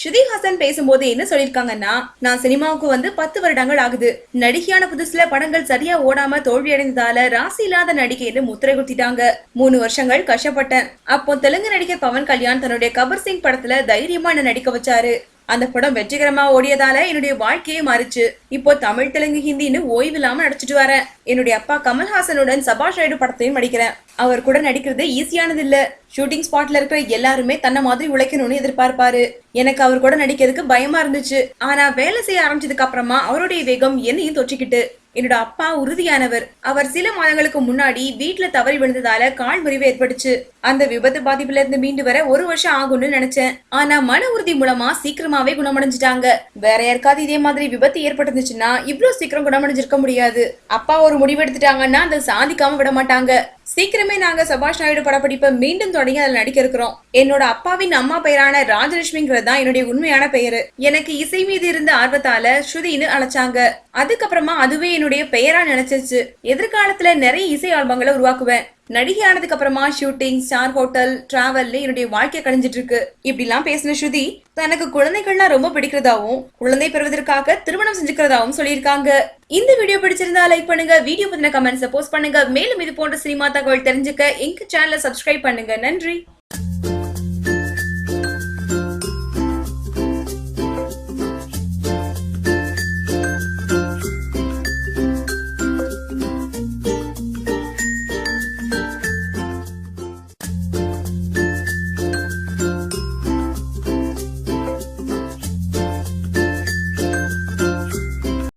ஸ்ருதி ஹாசன் பேசும்போது என்ன சொல்லியிருக்காங்கன்னா நான் சினிமாவுக்கு வந்து பத்து வருடங்கள் ஆகுது. நடிகையான புதுசுல படங்கள் சரியா ஓடாம தோல்வி அடைந்ததால ராசி இல்லாத நடிகைன்னு முத்திரை குத்திட்டாங்க. மூணு வருஷங்கள் கஷ்டப்பட்டேன். அப்போ தெலுங்கு நடிகர் பவன் கல்யாண் தன்னுடைய கபர் சிங் படத்துல தைரியமா என்ன நடிக்க வச்சாரு. அந்த படம் வெற்றிகரமா ஓடியதால என்னுடைய வாழ்க்கையே மாறிச்சு. இப்போ தமிழ் தெலுங்கு ஹிந்தின்னு ஓய்வு இல்லாம நடிச்சிட்டு வரேன் என்னுடைய அப்பா கமல்ஹாசனுடன் சபாஷ் நாயுடு படத்தையும் நடிக்கிறேன். அவர் கூட நடிக்கிறது ஈஸியானது இல்ல. ஷூட்டிங் ஸ்பாட்ல இருக்கிற எல்லாருமே தன்னை மாதிரி உழைக்கணும்னு எதிர்பார்ப்பாரு. எனக்கு அவர் கூட நடிக்கிறதுக்கு பயமா இருந்துச்சு. ஆனா வேலை செய்ய ஆரம்பிச்சதுக்கு அப்புறமா அவருடைய வேகம் என்னையும் தொற்றிக்கிட்டு. என்னோட அப்பா உறுதியானவர். அவர் சில மாதங்களுக்கு முன்னாடி வீட்டுல தவறி விழுந்ததால கால் முறிவு ஏற்பட்டுச்சு. அந்த விபத்து பாதிப்புல இருந்து மீண்டு வர ஒரு வருஷம் ஆகும்னு நினைச்சேன். ஆனா மன உறுதி மூலமா சீக்கிரமாவே குணமடைஞ்சிட்டாங்க. வேற யாருக்காவது இதே மாதிரி விபத்து ஏற்பட்டிருந்துச்சுன்னா இவ்வளவு சீக்கிரம் குணமடைஞ்சிருக்க முடியாது. அப்பா ஒரு முடிவு எடுத்துட்டாங்கன்னா அதை சாதிக்காம விட மாட்டாங்க. சீக்கிரமே நாங்க சபாஷ் நாயுடு படப்பிடிப்பை மீண்டும் தொடங்கி அதில் நடிக்க இருக்கிறோம். என்னோட அப்பாவின் அம்மா பெயரான ராஜலட்சுமிங்கிறது தான் என்னுடைய உண்மையான பெயரு. எனக்கு இசை மீது இருந்த ஆர்வத்தால ஸ்ருதின்னு அழைச்சாங்க. அதுக்கப்புறமா அதுவே என்னுடைய பெயரா நினைச்சிருச்சு. எதிர்காலத்துல நிறைய இசை ஆல்பங்களை உருவாக்குவேன். நடிகை ஆனதுக்கு அப்புறமா ஷூட்டிங் ஸ்டார் ஹோட்டல் டிராவல்ல என்னுடைய வாழ்க்கை கழிஞ்சிட்டு இருக்கு. இப்படிலாம் பேசின ஸ்ருதி தனக்கு குழந்தைகள்லாம் ரொம்ப பிடிக்கிறதாவும் குழந்தை பெறுவதற்காக திருமணம் செஞ்சுக்கிறதாவும் சொல்லியிருக்காங்க. இந்த வீடியோ பிடிச்சிருந்தா லைக் பண்ணுங்க வீடியோ பத்தின கமெண்ட்ஸ் போஸ்ட் பண்ணுங்க. மேலும் இது போன்ற சினிமா தகவல் தெரிஞ்சுக்க எங்க சேனலை சப்ஸ்கிரைப் பண்ணுங்க. நன்றி.